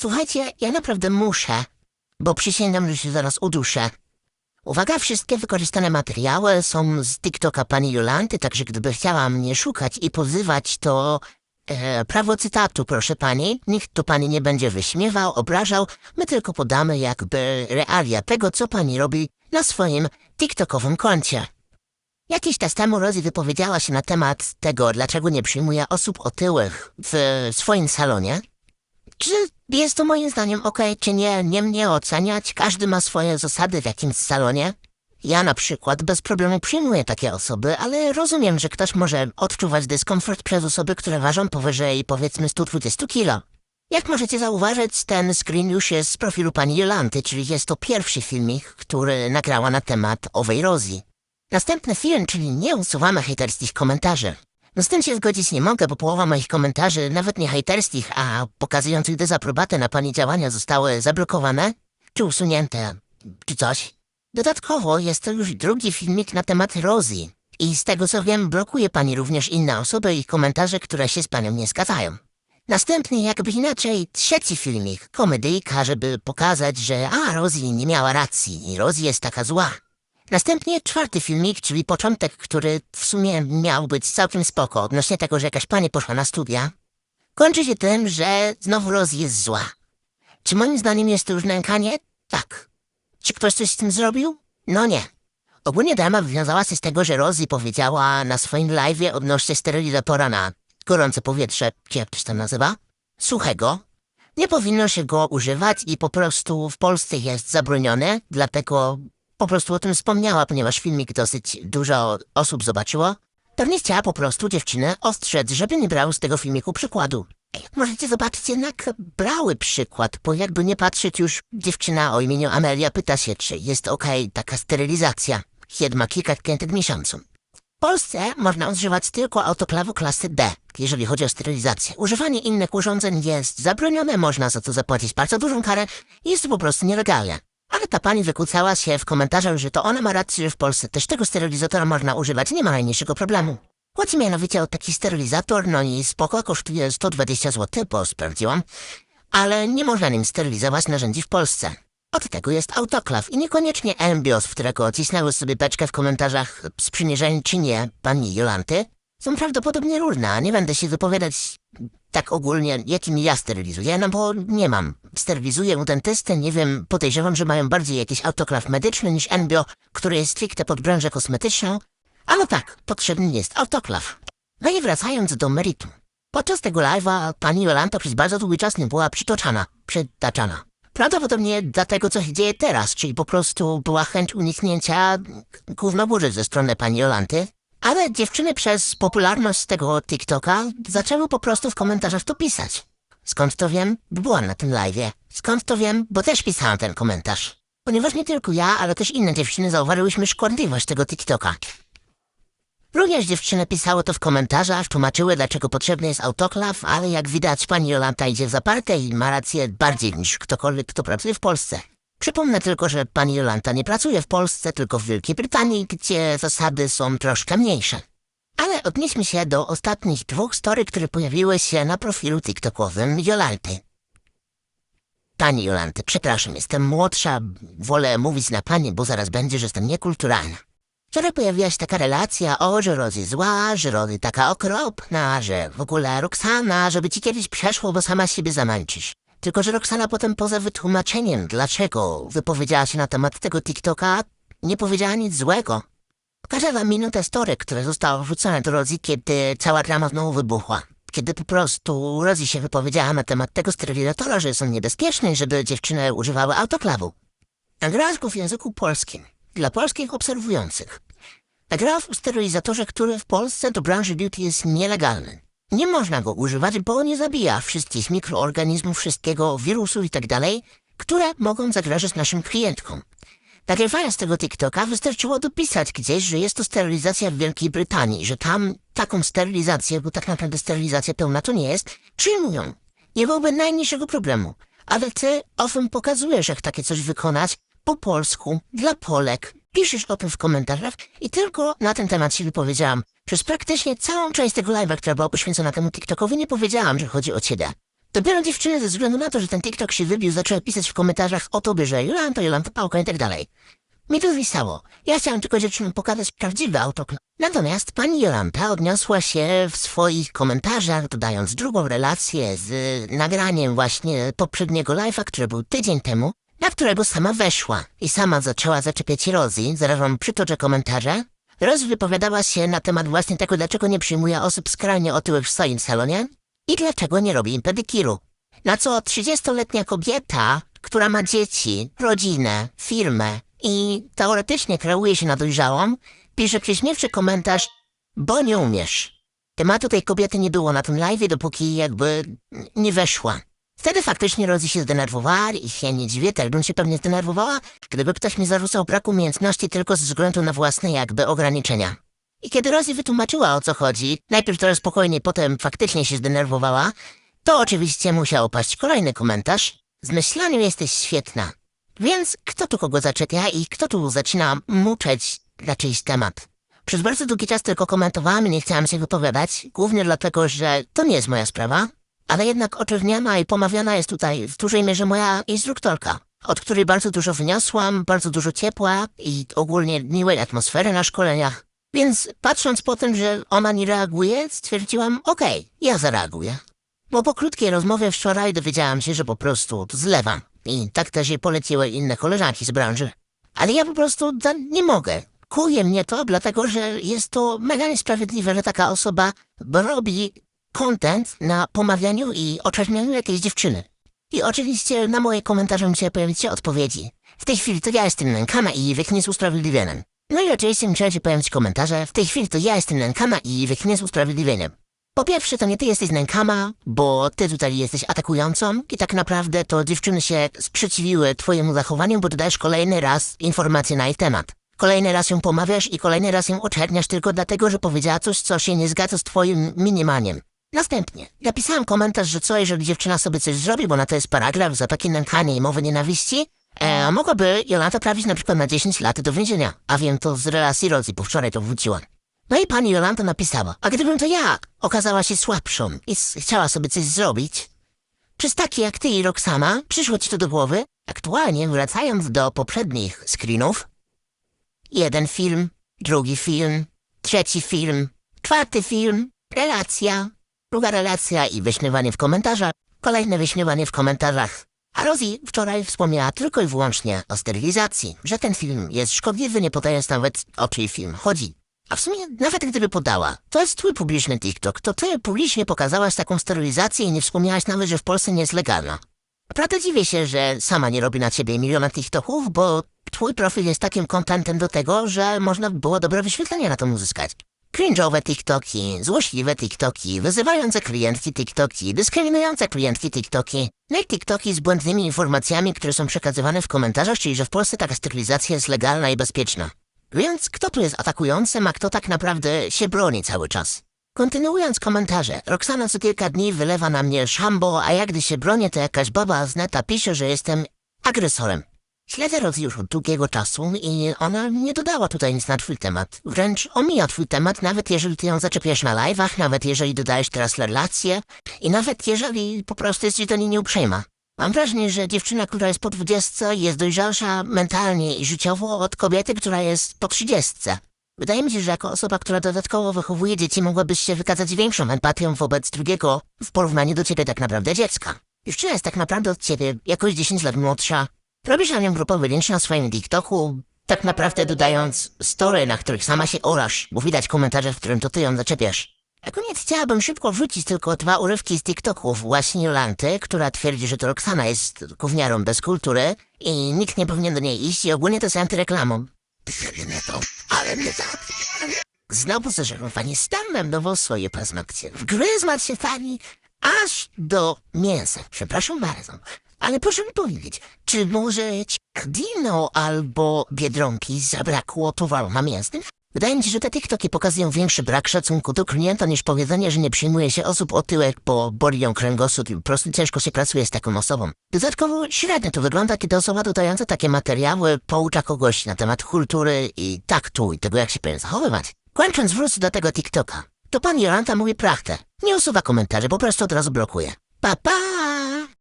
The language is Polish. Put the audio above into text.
Słuchajcie, ja naprawdę muszę, bo przysięgam, że się zaraz uduszę. Uwaga, wszystkie wykorzystane materiały są z TikToka pani Jolanty, także gdyby chciała mnie szukać i pozywać, to e, prawo cytatu, proszę pani. Nikt tu pani nie będzie wyśmiewał, obrażał. My tylko podamy jakby realia tego, co pani robi na swoim TikTokowym koncie. Jakiś czas temu Rosie wypowiedziała się na temat tego, dlaczego nie przyjmuje osób otyłych w swoim salonie. Czy jest to moim zdaniem okej, czy nie, nie mnie oceniać? Każdy ma swoje zasady w jakimś salonie. Ja na przykład bez problemu przyjmuję takie osoby, ale rozumiem, że ktoś może odczuwać dyskomfort przez osoby, które ważą powyżej powiedzmy 120 kilo. Jak możecie zauważyć, ten screen już jest z profilu pani Jolanty, czyli jest to pierwszy filmik, który nagrała na temat owej Rosji. Następny film, czyli nie usuwamy hejterskich komentarzy. No z tym się zgodzić nie mogę, bo połowa moich komentarzy, nawet nie hejterskich, a pokazujących dezaprobatę na pani działania zostały zablokowane, czy usunięte, czy coś. Dodatkowo jest to już drugi filmik na temat Rosji. I z tego co wiem, blokuje pani również inne osoby i komentarze, które się z panią nie zgadzają. Następnie jakby inaczej trzeci filmik, komedyjka, żeby pokazać, że a, Rosie nie miała racji i Rosie jest taka zła. Następnie czwarty filmik, czyli początek, który w sumie miał być całkiem spoko, odnośnie tego, że jakaś pani poszła na studia, kończy się tym, że znowu Rosie jest zła. Czy moim zdaniem jest to już nękanie? Tak. Czy ktoś coś z tym zrobił? No nie. Ogólnie drama wywiązała się z tego, że Rosie powiedziała na swoim live'ie odnośnie sterylizatora na gorące powietrze, czy jak to się tam nazywa, suchego. Nie powinno się go używać i po prostu w Polsce jest zabronione, dlatego po prostu o tym wspomniała, ponieważ filmik dosyć dużo osób zobaczyło. Pewnie chciała po prostu dziewczynę ostrzec, żeby nie brał z tego filmiku przykładu. Ej, Możecie zobaczyć, jednak brały przykład, bo jakby nie patrzeć już dziewczyna o imieniu Amelia pyta się, czy jest okej taka sterylizacja. Jed ma kilka klientek w miesiącu. W Polsce można używać tylko autoklawu klasy D, jeżeli chodzi o sterylizację. Używanie innych urządzeń jest zabronione, można za to zapłacić bardzo dużą karę i jest to po prostu nielegalne. Ale ta pani wykłócała się w komentarzach, że to ona ma rację, że w Polsce też tego sterylizatora można używać, nie ma najmniejszego problemu. Chodzi mianowicie o taki sterylizator, no i spoko, kosztuje 120 zł, bo sprawdziłam, ale nie można nim sterylizować narzędzi w Polsce. Od tego jest autoklaw i niekoniecznie embios, w którego cisnęły sobie beczkę w komentarzach sprzymierzeń czy nie pani Jolanty, są prawdopodobnie różne, a nie będę się wypowiadać tak ogólnie, jakim ja sterylizuję, no bo nie mam. Sterylizuję u dentysty, nie wiem, podejrzewam, że mają bardziej jakiś autoklaw medyczny niż embio, który jest stricte pod branżę kosmetyczną. A no tak, potrzebny jest autoklaw. No i wracając do meritum. Podczas tego live'a pani Jolanta przez bardzo długi czas nie była przytoczana, przytaczana. Prawdopodobnie dlatego, co się dzieje teraz, czyli po prostu była chęć uniknięcia gównoburzy ze strony pani Jolanty. Ale dziewczyny przez popularność tego TikToka zaczęły po prostu w komentarzach to pisać. Skąd to wiem? Bo byłam na tym live'ie. Skąd to wiem? Bo też pisałam ten komentarz. Ponieważ nie tylko ja, ale też inne dziewczyny zauważyłyśmy szkodliwość tego TikToka. Również dziewczyny pisały to w komentarzach, tłumaczyły dlaczego potrzebny jest autoklaw, ale jak widać pani Jolanta idzie w zaparte i ma rację bardziej niż ktokolwiek, kto pracuje w Polsce. Przypomnę tylko, że pani Jolanta nie pracuje w Polsce, tylko w Wielkiej Brytanii, gdzie zasady są troszkę mniejsze. Ale odnieśmy się do ostatnich dwóch story, które pojawiły się na profilu TikTokowym Jolanty. Pani Jolanty, przepraszam, jestem młodsza, wolę mówić na pani, bo zaraz będzie, że jestem niekulturalna. Wczoraj pojawiła się taka relacja, o, że Rozy zła, że Rozy taka okropna, że w ogóle Roxana, żeby ci kiedyś przeszło, bo sama siebie zamęczysz. Tylko, że Roxana potem poza wytłumaczeniem, dlaczego wypowiedziała się na temat tego TikToka, nie powiedziała nic złego. Pokażę wam minutę story, które zostało wrzucone do Rozy, kiedy cała drama znowu wybuchła. Kiedy po prostu Rozy się wypowiedziała na temat tego sterylizatora, że są niebezpieczne i żeby dziewczyny używały autoklawu. Nagrała w języku polskim, dla polskich obserwujących. Nagrała w sterylizatorze, który w Polsce do branży beauty jest nielegalny. Nie można go używać, bo nie zabija wszystkich mikroorganizmów, wszystkiego, wirusów i tak dalej, które mogą zagrażać naszym klientkom. Nagrywając tego TikToka wystarczyło dopisać gdzieś, że jest to sterylizacja w Wielkiej Brytanii, że tam taką sterylizację, bo tak naprawdę sterylizacja pełna to nie jest, przyjmują. Nie byłoby najmniejszego problemu. Ale ty owym pokazujesz, jak takie coś wykonać po polsku, dla Polek. Piszesz o tym w komentarzach i tylko na ten temat się wypowiedziałam. Przez praktycznie całą część tego live'a, która była poświęcona temu TikTokowi, nie powiedziałam, że chodzi o ciebie. Dopiero dziewczyny ze względu na to, że ten TikTok się wybił, zaczęły pisać w komentarzach o tobie, że Jolanta, Jolanta Pałka i tak dalej. Mi to zwisało. Ja chciałem tylko dziewczynom pokazać prawdziwy autoklan. Natomiast pani Jolanta odniosła się w swoich komentarzach, dodając drugą relację z y, nagraniem właśnie poprzedniego live'a, który był tydzień temu, na którego sama weszła i sama zaczęła zaczepiać Rozy. Zaraz wam przytoczę komentarze. Roz wypowiadała się na temat właśnie tego, dlaczego nie przyjmuje osób skrajnie otyłych w swoim salonie i dlaczego nie robi im pedikiru. Na co 30-letnia kobieta, która ma dzieci, rodzinę, firmę i teoretycznie kreuje się na dojrzałą, pisze prześmiewczy komentarz, bo nie umiesz. Tematu tej kobiety nie było na tym live, dopóki jakby nie weszła. Wtedy faktycznie Rozy się zdenerwowała i się nie dziwię, też bym się pewnie zdenerwowała, gdyby ktoś mi zarzucał brak umiejętności tylko ze względu na własne jakby ograniczenia. I kiedy Rosie wytłumaczyła o co chodzi, najpierw trochę spokojniej, potem faktycznie się zdenerwowała, to oczywiście musiał paść kolejny komentarz. Z myślaniu jesteś świetna. Więc kto tu kogo zaczepia i kto tu zaczyna muczeć na czyjś temat? Przez bardzo długi czas tylko komentowałam i nie chciałam się wypowiadać, głównie dlatego, że to nie jest moja sprawa, ale jednak oczerniana i pomawiana jest tutaj w dużej mierze moja instruktorka, od której bardzo dużo wniosłam, bardzo dużo ciepła i ogólnie miłej atmosfery na szkoleniach. Więc patrząc po tym, że ona nie reaguje, stwierdziłam, okej, ja zareaguję. Bo po krótkiej rozmowie wczoraj dowiedziałam się, że po prostu zlewam. I tak też je poleciły inne koleżanki z branży. Ale ja po prostu nie mogę. Kuje mnie to, dlatego że jest to mega niesprawiedliwe, że taka osoba robi content na pomawianiu i oczernianiu jakiejś dziewczyny. I oczywiście na moje komentarze musiały pojawić się odpowiedzi. W tej chwili to ja jestem nękana i wiek niesprawiedliwionym. No i oczywiście musiały się pojawić komentarze. W tej chwili to ja jestem nękana i wiek niesprawiedliwionym. Po pierwsze, to nie ty jesteś nękama, bo ty tutaj jesteś atakującą i tak naprawdę to dziewczyny się sprzeciwiły twojemu zachowaniu, bo dodajesz kolejny raz informacje na ich temat. Kolejny raz ją pomawiasz i kolejny raz ją oczerniasz tylko dlatego, że powiedziała coś, co się nie zgadza z twoim minimaniem. Następnie napisałem komentarz, że co jeżeli dziewczyna sobie coś zrobi, bo na to jest paragraf za takie nękanie i mowę nienawiści, e, mogłaby Jolanta trafić na przykład na 10 lat do więzienia. A wiem to z relacji Rozy, bo wczoraj to wróciła. No i pani Jolanta napisała, a gdybym to ja okazała się słabszą i chciała sobie coś zrobić, przez takie jak ty i Roxana przyszło ci to do głowy? Aktualnie wracając do poprzednich screenów, jeden film, drugi film, trzeci film, czwarty film, relacja, druga relacja i wyśmiewanie w komentarzach, kolejne wyśmiewanie w komentarzach. A Rosie wczoraj wspomniała tylko i wyłącznie o sterylizacji, że ten film jest szkodliwy, nie podając nawet o czyj film chodzi. A w sumie, nawet gdyby podała, to jest twój publiczny TikTok, to ty publicznie pokazałaś taką sterylizację i nie wspomniałaś nawet, że w Polsce nie jest legalna. Naprawdę dziwię się, że sama nie robi na ciebie miliona TikToków, bo twój profil jest takim kontentem do tego, że można by było dobre wyświetlenie na tym uzyskać. Cringe'owe TikToki, złośliwe TikToki, wyzywające klientki TikToki, dyskryminujące klientki TikToki, no i TikToki z błędnymi informacjami, które są przekazywane w komentarzach, czyli że w Polsce taka sterylizacja jest legalna i bezpieczna. Więc kto tu jest atakującym, a kto tak naprawdę się broni cały czas? Kontynuując komentarze, Roxana co kilka dni wylewa na mnie szambo, a jak gdy się bronię, to jakaś baba z neta pisze, że jestem agresorem. Śledzę Roz już od długiego czasu i ona nie dodała tutaj nic na twój temat. Wręcz omija twój temat, nawet jeżeli ty ją zaczepiasz na live'ach, nawet jeżeli dodajesz teraz relacje i nawet jeżeli po prostu jesteś do niej nieuprzejma. Mam wrażenie, że dziewczyna, która jest po dwudziestce jest dojrzalsza mentalnie i życiowo od kobiety, która jest po trzydziestce. Wydaje mi się, że jako osoba, która dodatkowo wychowuje dzieci, mogłabyś się wykazać większą empatią wobec drugiego w porównaniu do ciebie tak naprawdę dziecka. Dziewczyna jest tak naprawdę od ciebie jakoś 10 lat młodsza. Robisz na nią grupowy lynch na swoim TikToku, tak naprawdę dodając story, na których sama się orasz, bo widać komentarze, w którym to ty ją zaczepiasz. Na koniec chciałabym szybko wrzucić tylko dwa urywki z TikToków właśnie Jolanty, która twierdzi, że to Roxana jest gówniarą bez kultury i nikt nie powinien do niej iść i ogólnie to jest antyreklamą. Ale mnie. Znowu zażarł pani stanem nową swoje paznokcie. Wgryzła się pani aż do mięsa. Przepraszam bardzo. Ale proszę mi powiedzieć, czy może Dino albo Biedronki zabrakło towaru na mięsnym? Wydaje mi się, że te TikToki pokazują większy brak szacunku do klienta niż powiedzenie, że nie przyjmuje się osób otyłek, bo boli ją kręgosłup i po prostu ciężko się pracuje z taką osobą. Dodatkowo średnio to wygląda, kiedy osoba dodająca takie materiały poucza kogoś na temat kultury i taktu i tego, jak się powinien zachowywać. Kończąc wrócę do tego TikToka. To pan Jolanta mówi prawdę. Nie usuwa komentarzy, po prostu od razu blokuje. Pa, pa!